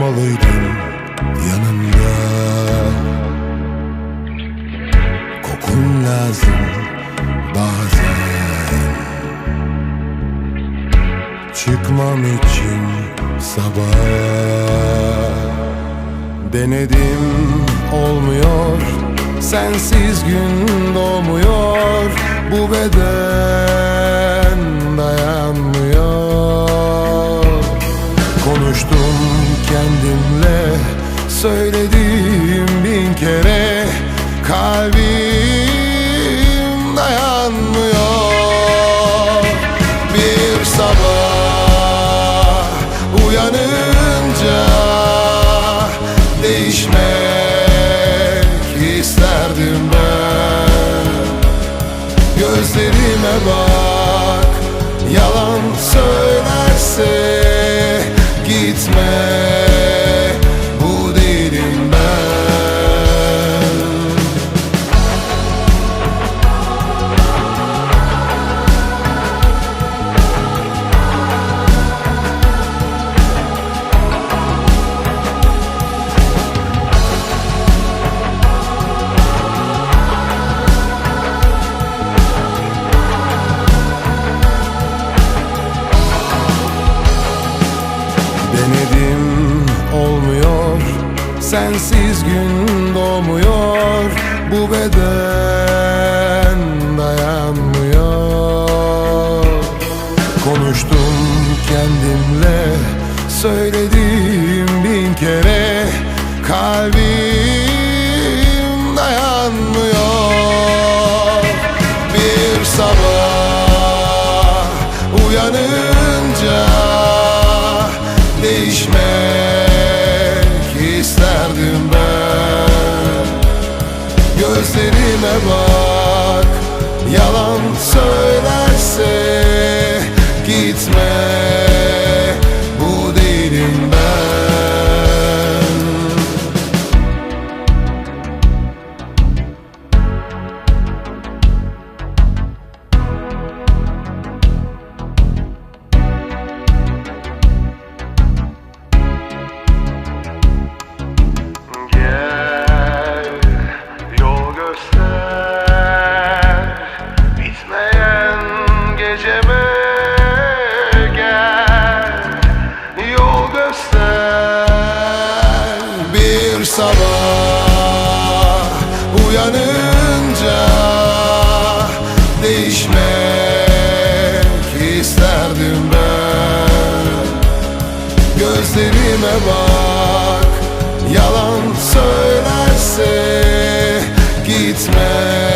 Olmalıydın yanımda. Kokun lazım bazen. Çıkmam için sabah. Denedim olmuyor. Sensiz gün doğmuyor. Bu beden dayanmıyor kendimle Söyledim bin kere Kalbim dayanmıyor. Bir sabah uyanınca Değişmek isterdim ben. Gözlerime bak Yalan söylerse Gitme Sensiz gün doğmuyor Bu beden dayanmıyor. Konuştum kendimle Söyledim bin kere Kalbim bak. Yalan söylerse uyanınca Değişmek isterdim ben. Gözlerime bak Yalan söylerse Gitme